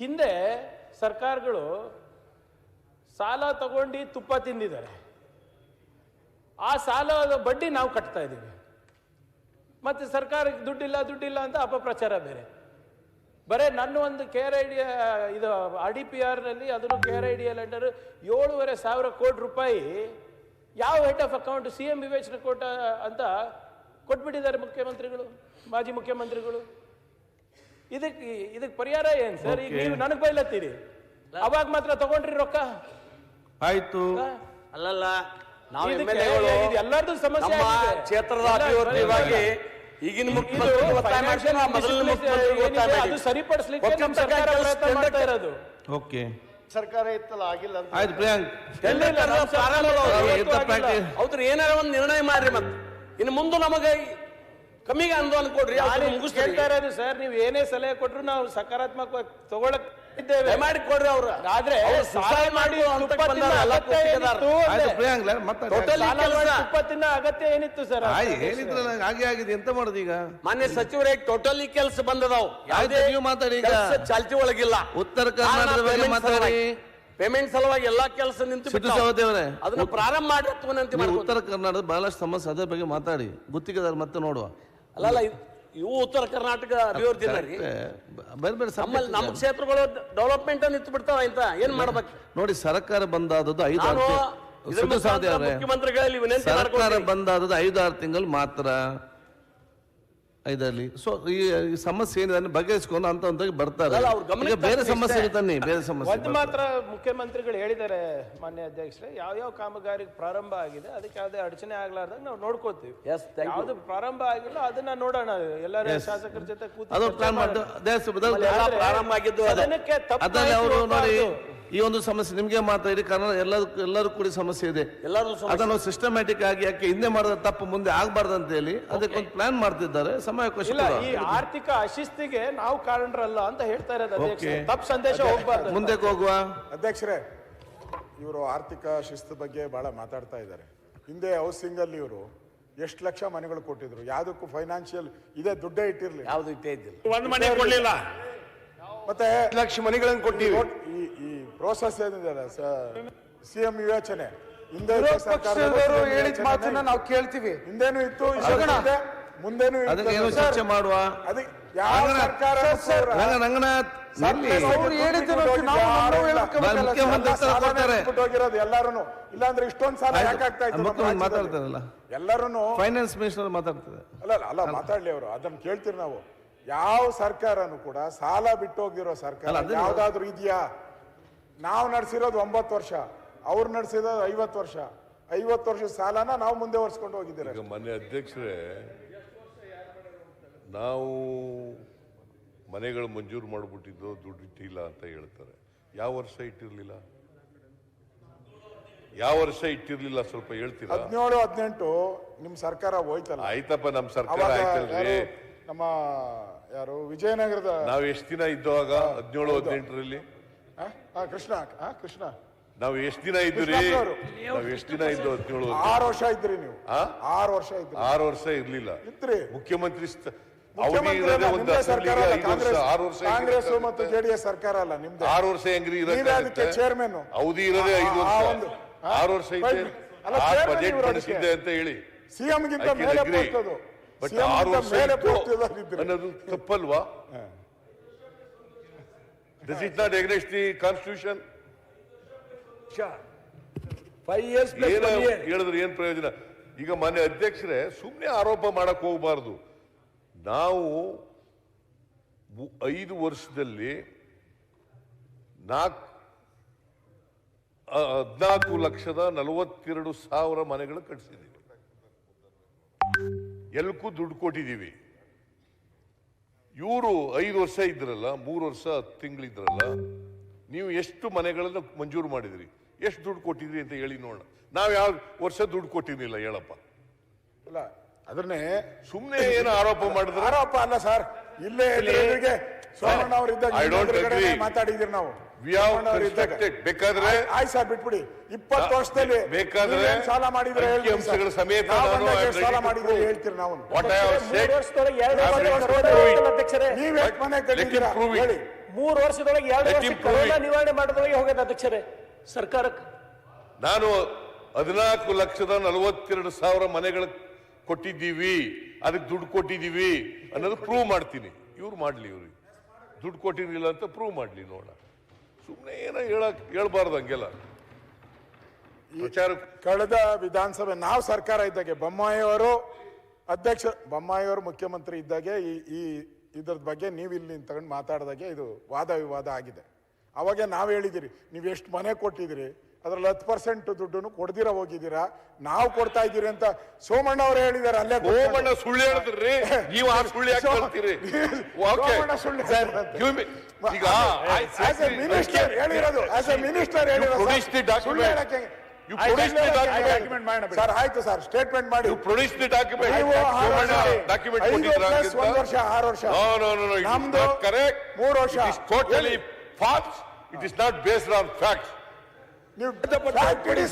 ಹಿಂದೆ ಸರ್ಕಾರಗಳು ಸಾಲ ತಗೊಂಡು ತುಪ್ಪ ತಿಂದಿದ್ದಾರೆ. ಆ ಸಾಲದ ಬಡ್ಡಿ ನಾವು ಕಟ್ತಾ ಇದ್ದೀವಿ. ಮತ್ತೆ ಸರ್ಕಾರಕ್ಕೆ ದುಡ್ಡಿಲ್ಲ ದುಡ್ಡಿಲ್ಲ ಅಂತ ಅಪಪ್ರಚಾರ ಬೇರೆ. ಬರೇ ನನ್ನ ಒಂದು ಕೆ ಆರ್ ಐ ಡಿ ಇದು ಆರ್ ಡಿ ಪಿ ಆರ್ನಲ್ಲಿ ಅದನ್ನು K R I D L under ಏಳುವರೆ ಸಾವಿರ ಕೋಟಿ ರೂಪಾಯಿ ಯಾವ head of account C M ವಿವೇಚನೆ ಕೋಟ ಅಂತ ಕೊಟ್ಬಿಟ್ಟಿದ್ದಾರೆ ಮುಖ್ಯಮಂತ್ರಿಗಳು, ಮಾಜಿ ಮುಖ್ಯಮಂತ್ರಿಗಳು. ಇದಕ್ಕೆ ಇದಕ್ಕೆ ಪರಿಹಾರ ಏನ್ ಸರ್? ಈಗ ನೀವು ನನಗೆ ಬೈಲತ್ತೀರಿ. ಅವಾಗ ಮಾತ್ರ ತಗೊಂಡ್ರಿ ರೊಕ್ಕ. ಆಯ್ತು. ಅಲ್ಲಲ್ಲ ನಾವು ಎಲ್ಲರದ್ದು ಸಮಸ್ಯೆ ಆಗಿದೆ. ಕ್ಷೇತ್ರದ ಎಲ್ಲ ಅಭಿವೃದ್ಧಿಗಾಗಿ ಈಗಿನ financial ಮೊದಲಿನ ಮುಖ್ಯಮಂತ್ರಿಗಳು ಒತ್ತಾಯ ಮಾಡಿ. ಅದು ಸರಿಪಡಿಸ್ಲಿಕ್ಕೆ ನಮ್ಮ ಸರ್ಕಾರ ಕೆಲಸ ಪ್ರಯತ್ನ ಮಾಡ್ತಾ ಇರೋದು. ಓಕೆ ಸರ್ಕಾರ ಇತ್ತಲ್ಲ ಆಗಿಲ್ಲ ಅಂತ. ಆಯ್ತು ಪ್ರಿಯಾಂಕ್. ಟೆಂಡರ್ ಏನಾರ ಒಂದು ನಿರ್ಣಯ ಮಾಡ್ರಿ ಮತ್ತೆ. ಇನ್ನು ಮುಂದೆ ನಮಗೆ ಕಮ್ಮಿಗೆ ಅನುದಾನ ಕೊಡ್ರಿ ಕೇಳ್ತಾ ಇರೋದು ಸರ್ ನೀವು ಏನೇ ಸಲಹೆ ಕೊಟ್ರು ನಾವು ಸಕಾರಾತ್ಮಕವಾಗಿ ತಗೊಳಕ್ ಇದ್ದೇವೆ. ಮಾಡಿ ಕೊಡ್ರಿ ಅವ್ರ. ಆದ್ರೆ ಸಾಲ ಮಾಡಿ ಅಗತ್ಯ. ಏನಿತ್ತು ಸರ್? ನಂಗೆ ಹಾಗೆ ಆಗಿದೆ ಎಂತ ಮಾಡೋದು ಈಗ? ಮಾನ್ಯ ಸಚಿವರೇ ಟೋಟಲಿ ಕೆಲಸ ಬಂದದಾವ್. ಯಾವ್ದೇ ನೀವು ಮಾತಾಡಿ ಚಾಲ್ತಿ ಒಳಗಿಲ್ಲ. ಉತ್ತರ ಕರ್ನಾಟಕದ ಬಗ್ಗೆ ಮಾತಾಡಿ. ಪೇಮೆಂಟ್ ಸಲುವಾಗಿ ಎಲ್ಲಾ ಕೆಲಸ ನಿಂತು ಅದನ್ನ ಪ್ರಾರಂಭ ಮಾಡಿ ಉತ್ತರ ಕರ್ನಾಟಕದ ಬಹಳಷ್ಟು ಸಮಸ್ಯೆ ಅದ್ರ ಬಗ್ಗೆ ಮಾತಾಡಿ. ಗುತ್ತಿಗೆದಾರ ಮತ್ತೆ ನೋಡುವ. ಅಲ್ಲಲ್ಲ ಇವ್- ಉತ್ತರ ಕರ್ನಾಟಕ ಅಭಿವೃದ್ಧಿ ಇಲ್ಲ ರೀ. ಬೇರೆ ಬೇರೆ ನಮ್ಮಲ್ಲಿ ನಮ್ಮ ಕ್ಷೇತ್ರಗಳು ಡೆವಲಪ್ಮೆಂಟ್ ನಿಂತು ಬಿಡ್ತಾವ ಅಂತ ಏನ್ ಮಾಡ್ಬೇಕು? ನೋಡಿ ಸರ್ಕಾರ ಬಂದಾದದ್ದು ಐದು ನಾನು ಆರು ಇದ್ರ ಮುಖಾಂತರ ಅವರೇ. ಮುಖ್ಯಮಂತ್ರಿಗಳಲ್ಲಿ ವಿನಂತಿ ಸರ್ಕಾರ ಮಾಡ್ಕೊಳ್ತೀನಿ. ಬಂದಾದದ್ದು ಐದು ಆರು ತಿಂಗಳು ಮಾತ್ರ. ಐದರಲ್ಲಿ ಸೊ ಈ ಸಮಸ್ಯೆ ಏನಿದೆ ಬಗೆಹರಿಸ್ಕೊಂಡು ಅಂತ ಒಂದಾಗಿ ಬರ್ತಾರೆ ಅಲ್ಲ, ಅವ್ರ ಗಮನಕ್ಕೆ ಈಗ ಬೇರೆ ಸಮಸ್ಯೆ. ತನ್ನಿ ಬೇರೆ ಸಮಸ್ಯೆ ಒಂದು ಮಾತ್ರ ಮುಖ್ಯಮಂತ್ರಿಗಳು ಹೇಳಿದ್ದಾರೆ ಮಾನ್ಯ ಅಧ್ಯಕ್ಷರೇ ಯಾವ ಯಾವ ಕಾಮಗಾರಿ ಪ್ರಾರಂಭ ಆಗಿದೆ ಅದಕ್ಕೆ ಯಾವುದೇ ಅಡಚಣೆ ಆಗ್ಲಾರ್ದಾಗ ನಾವು ನೋಡ್ಕೋತೀವಿ Yes, thank you. ಯಾವ್ದು ಪ್ರಾರಂಭ ಆಗಿಲ್ಲ ಅದನ್ನ ನೋಡೋಣ ಎಲ್ಲರ ಶಾಸಕರ ಜೊತೆ ಕೂತು ಅದು ಚರ್ಚೆ ಪ್ಲಾನ್ ಮಾಡೋಣ. ಮಾಡಿ ದೇಶ ಎಲ್ಲ ಆದ್ರೆ ಪ್ರಾರಂಭ ಆಗಿದ್ದು ಅದೇ. ಸದನಕ್ಕೆ ತಪ್ಪು ಅದರಲ್ಲಿ ಮಾಹಿತಿ ಅವರು ನೋಡಿ. ಈ ಒಂದು ಸಮಸ್ಯೆ ನಿಮ್ಗೆ ಮಾತ್ರ ಇಡೀ ಕನ್ನಡ ಎಲ್ಲರೂ ಎಲ್ಲರೂ ಕೂಡಿ ಸಮಸ್ಯೆ ಇದೆ ಎಲ್ಲರೂ ಸಮಸ್ಯೆ. ಅದನ್ನು ಸಿಸ್ಟಮ್ಯಾಟಿಕ್ ಆಗಿ ಯಾಕೆ ಹಿಂದೆ ಮಾಡಿದ ತಪ್ಪು ಮುಂದೆ ಆಗ್ಬಾರ್ದು ಅಂತ ಹೇಳಿ ಅದಕ್ಕೊಂದು ಪ್ಲಾನ್ ಮಾಡ್ತಿದ್ದಾರೆ ಸಮಯಾವಕಾಶ ಇಲ್ಲ ಈ ಆರ್ಥಿಕ ಅಶಿಸ್ತಿಗೆ ನಾವು ಕಾರಣರಲ್ಲ ಅಂತ ಹೇಳ್ತಾ ಇರೋದು ಅಧ್ಯಕ್ಷ Okay. ತಪ್ಪು ಸಂದೇಶ ಹೋಗ್ಬಾರ್ದು. ಮುಂದೆ ಹೋಗುವ. ಅಧ್ಯಕ್ಷರೇ ಇವರು ಆರ್ಥಿಕ ಶಿಸ್ತು ಬಗ್ಗೆ ಬಹಳ ಮಾತಾಡ್ತಾ ಇದ್ದಾರೆ. ಹಿಂದೆ ಹೌಸಿಂಗ್ ಅಲ್ಲಿ ಇವರು ಎಷ್ಟು ಲಕ್ಷ ಮನೆಗಳು ಕೊಟ್ಟಿದ್ರು? ಯಾವುದಕ್ಕೂ ಫೈನಾನ್ಷಿಯಲ್ ಇದೇ ದುಡ್ಡೇ ಇಟ್ಟಿರ್ಲಿ ಯಾವ್ದು ಇಟ್ಟೇ ಇದ್ದಿಲ್ಲ. ಒಂದ್ ಮನೆ ಕೊಡ್ಲಿಲ್ಲ. ಮತ್ತೆ ಲಕ್ಷ ಮನೆಗಳನ್ನು ಕೊಟ್ಟಿವಿ ಈ ಈ ಪ್ರೋಸೆಸ್ ಏನಿದೆ ಸಿ ಎಂ ಯೋಚನೆ ಹಿಂದೆ ಇದ್ದ ಹೇಳಿದ ಮಾತನ್ನ ನಾವು ಕೇಳ್ತೀವಿ. ಹಿಂದೇನು ಇತ್ತು? ಇದೆ, ಮುಂದೆನೂ ಅದಕ್ಕೆ ಇರ್ತದೆ. ಚರ್ಚೆ ಮಾಡುವ? ಅದಕ್ಕೆ ಯಾವ ಸರ್ಕಾರ ಸರ್, ರಂಗ ರಂಗನಾಥ್ ಎಲ್ಲಾರು ಇಲ್ಲಾಂದ್ರೆ ಇಷ್ಟೊಂದು ಸಾಲ. ಯಾಕಾಗ್ತಾ ಇತ್ತು? ಮಾತಾಡ್ತಾರಲ್ಲ? ಎಲ್ಲರೂ ಫೈನಾನ್ಸ್ ಮಿನಿಸ್ಟರ್ ಮಾತಾಡ್ತಾರೆ. ಅಲ್ಲ ಅಲ್ಲ, ಮಾತಾಡ್ಲಿ ಅವರು. ಅದನ್ನ ಕೇಳ್ತೀರಿ ನಾವು. ಯಾವ ಸರ್ಕಾರನು ಕೂಡ ಸಾಲ ಬಿಟ್ಟು ಹೋಗಿರೋ ಸರ್ಕಾರ ಯಾವ್ದಾದ್ರು ಇದೆಯಾ? ನಾವು ನಡೆಸಿರೋದು ಒಂಬತ್ತು ವರ್ಷ. ಅವ್ರು ನಡೆಸಿರೋದು ಐವತ್ತು ವರ್ಷ. ಐವತ್ತು ವರ್ಷದ ಸಾಲನ ನಾವು ಮುಂದೆ ಒರೆಸ್ಕೊಂಡು ಹೋಗಿದ್ದೀರಾ ಈಗ ಮನೆ ಅಧ್ಯಕ್ಷರೇ ನಾವು ಮನೆಗಳು ಮಂಜೂರು ಮಾಡಿಬಿಟ್ಟಿದ್ದು ದುಡ್ಡು ಇಟ್ಟಿಲ್ಲ ಅಂತ ಹೇಳ್ತಾರೆ. ಯಾವ ವರ್ಷ ಇಟ್ಟಿರ್ಲಿಲ್ಲ? ಯಾವ ವರ್ಷ ಇಟ್ಟಿರ್ಲಿಲ್ಲ ಸ್ವಲ್ಪ ಹೇಳ್ತೀರಾ? ಹದಿನೇಳು ಹದಿನೆಂಟು ನಿಮ್ ಸರ್ಕಾರ ಹೋಯ್ತಲ್ಲ. ಆಯ್ತಪ್ಪ ನಮ್ ಸರ್ಕಾರ ಅವಾಗ ಆಯ್ತಲ್ರಿ. ಯಾರು ನಮ್ಮ ಯಾರು ವಿಜಯನಗರದ ನಾವ್ ಎಷ್ಟ್ ದಿನ ಇದ್ದವಾಗ? ಹದಿನೇಳು ಹದಿನೆಂಟರಲ್ಲಿ? ಆ? ಆ, ಕೃಷ್ಣ ಆ, ಕೃಷ್ಣ. ನಾವ್ ಎಷ್ಟ್ ದಿನ ಇದ್ರಿ ಕೃಷ್ಣಪ್ಪನವರು. ನಾವ್ ಎಷ್ಟ್ ದಿನ ಇದ್ದು ಹದಿನೇಳು ಆರು ವರ್ಷ ಇದ್ರಿ ನೀವು. ಆ? ಆರು ವರ್ಷ ಇದ್ರಿ. ಆರು ವರ್ಷ ಇರ್ಲಿಲ್ಲ. ಇದ್ರಿ. ಮುಖ್ಯಮಂತ್ರಿ ಸ್ಥ- ಕಾಂಗ್ರೆಸ್ ಆರು ವರ್ಷ ಕಾಂಗ್ರೆಸ್ ಹೆಂಗಿರಕ್ಕಾಗುತ್ತೆ? ಮತ್ತು ಜೆಡಿಎಸ್ ಸರ್ಕಾರ ಅಲ್ಲ ನಿಮ್ದು. ಆರು ವರ್ಷ ಹೆಂಗ್ರಿ ಅದಕ್ಕೆ ಚೇರ್ಮನ್ ಅವಧಿ ಇರೋದೇ ಐದು ವರ್ಷ. ಆರು ವರ್ಷ ಇದೆ ಬಜೆಟ್ ಮಾಡಿಸಿದ್ದೆ ಅಂತ ಹೇಳಿ. ಸಿಎಂ ಗಿಂತ ಮೇಲೆ. ಬಟ್ ಆರು ವರ್ಷ. ಅನ್ನೋದು ತಪ್ಪಲ್ವಾ? This is not against the constitution five years ಏನ ಹೇಳಿದ್ರೆ ಏನ್ ಪ್ರಯೋಜನ? ಈಗ ಮಾನ್ಯ ಅಧ್ಯಕ್ಷರೇ ಸುಮ್ಮನೆ ಆರೋಪ ಮಾಡಕ್ ಹೋಗಬಾರ್ದು. ನಾವು ಐದು ವರ್ಷದಲ್ಲಿ ನಾಲ್ಕು ಹದಿನಾಲ್ಕು ಲಕ್ಷದ ನಲವತ್ತೆರಡು ಸಾವಿರ ಮನೆಗಳು ಕಟ್ಸಿದ್ದೀವಿ. ಎಲ್ಲಕ್ಕೂ ದುಡ್ಡು ಕೊಟ್ಟಿದ್ದೀವಿ. ಇವರು ಐದು ವರ್ಷ ಇದ್ರಲ್ಲ, ಮೂರು ವರ್ಷ, ಹತ್ತು ತಿಂಗಳಿದ್ರಲ್ಲ ನೀವು ಎಷ್ಟು ಮನೆಗಳನ್ನು ಮಂಜೂರು ಮಾಡಿದ್ರಿ? ಎಷ್ಟು ದುಡ್ಡು ಕೊಟ್ಟಿದ್ರಿ ಅಂತ ಹೇಳಿ ನೋಡೋಣ. ನಾವು ಯಾವ ವರ್ಷ ದುಡ್ಡು ಕೊಟ್ಟಿರಲಿಲ್ಲ ಹೇಳಪ್ಪ. ಇಲ್ಲ ಅದನ್ನೇ ಸುಮ್ಮನೆ ಏನು ಆರೋಪ ಮಾಡಿದ್ರೆ. ಆರೋಪ ಅಲ್ಲ ಸರ್. ಇಲ್ಲೇ ಎದುರಿಗೆ ಸೋಮಣ್ಣ ಅವರು ಇದ್ದಾಗ. ಮಾತಾಡಿದಿರಿ ನಾವು. ಬೇಕಾದ್ರೆ ಆಯ್ತು ಸರ್ ಬಿಟ್ಬಿಡಿ. ಇಪ್ಪತ್ತು ವರ್ಷದಲ್ಲಿ ಬೇಕಾದ್ರೆ ಸಾಲ ಮಾಡಿದ್ರೆ ಹೇಳ್ತೀರಿ ಸಮೇತ ಸಾಲ ಮಾಡಿದ್ರೆ. ಹೇಳ್ತೀರಿ ನಾವು. ನೀವ್ ಎಷ್ಟು ಮನೆ ಕಟ್ಟಿದ್ದೀರಾ? ಹೇಳಿ. ಮೂರು ವರ್ಷದೊಳಗೆ ಎರಡು ವರ್ಷ ಕೊರೋನಾ ನಿವಾರಣೆ ಮಾಡಿದೊಳಗೆ ಹೋಗ್ಯದ ಅಧ್ಯಕ್ಷರೇ ಸರ್ಕಾರಕ್ಕೆ. ನಾನು ಹದಿನಾಲ್ಕು ಲಕ್ಷದ ನಲವತ್ತೆರಡು ಸಾವಿರ ಮನೆಗಳು ಕೊಟ್ಟಿದ್ದೀವಿ ಅದಕ್ಕೆ ದುಡ್ಡು ಕೊಟ್ಟಿದ್ದೀವಿ ಅನ್ನೋದು ಪ್ರೂವ್ ಮಾಡ್ತೀನಿ. ಇವ್ರು ಮಾಡಲಿ ಇವ್ರಿಗೆ ದುಡ್ಡು ಕೊಟ್ಟಿರಲಿಲ್ಲ ಅಂತ ಪ್ರೂವ್ ಮಾಡಲಿ ನೋಡ ಸುಮ್ಮನೆ ಏನೋ ಹೇಳಕ್ ಹೇಳ್ಬಾರ್ದು ಹಂಗೆಲ್ಲ. ವಿಚಾರ ಕಳೆದ ವಿಧಾನಸಭೆ ನಾವು ಸರ್ಕಾರ ಇದ್ದಾಗೆ ಬೊಮ್ಮಾಯಿಯವರು ಅಧ್ಯಕ್ಷ ಬೊಮ್ಮಾಯಿಯವರು ಮುಖ್ಯಮಂತ್ರಿ ಇದ್ದಾಗೆ ಈ ಈ ಇದ್ರ ಬಗ್ಗೆ ನೀವು ಇಲ್ಲಿ ತಗೊಂಡು ಮಾತಾಡಿದಾಗೆ ಇದು ವಾದ ವಿವಾದ ಆಗಿದೆ. ಅವಾಗೆ ನಾವು ಹೇಳಿದಿರಿ ನೀವು ಎಷ್ಟು ಮನೆ ಕೊಟ್ಟಿದ್ದೀರಿ ಅದ್ರಲ್ಲಿ ಹತ್ತು ಪರ್ಸೆಂಟ್ ದುಡ್ಡನ್ನು ಕೊಡ್ದಿರ ಹೋಗಿದ್ದೀರಾ? ನಾವು ಕೊಡ್ತಾ ಇದ್ದೀರಿ ಅಂತ ಸೋಮಣ್ಣ ಅವರು ಹೇಳಿದ್ದಾರೆ ಅಲ್ಲೇ ಸೋಮಣ್ಣ ಸುಳ್ಳು ಹೇಳಿದ್ರಿ ನೀವು ಆ ಸುಳ್ಳು ಯಾಕೆ ಹೇಳ್ತೀರಿ ಓಕೆ ಸೋಮಣ್ಣ ಸುಳ್ಳು ಈಗ ಆಸ್ ಎ ಮಿನಿಸ್ಟರ್ ಹೇಳಿರೋದು ಆಸ್ ಎ ಮಿನಿಸ್ಟರ್ ಹೇಳಿರೋದು. ಸುಳ್ಳು ಹೇಳಕ್ಕೆ. ಸರ್ ಆಯ್ತು ಸರ್ ಸ್ಟೇಟ್ಮೆಂಟ್ ಮಾಡಿ. ಪ್ರೊಡ್ಯೂಸ್ ದಿ ಡಾಕ್ಯುಮೆಂಟ್ ಡಾಕ್ಯುಮೆಂಟ್ ಕೊಟ್ಟಿದ್ರ ಒಂದ್ ವರ್ಷ, ಆರು ವರ್ಷ. ನೋ ನೋ ನೋ ಇಟ್ ನಮ್ದು ಕರೆಕ್ಟ್ ಮೂರು ವರ್ಷ. It is totally false it is not based on facts ನೀವು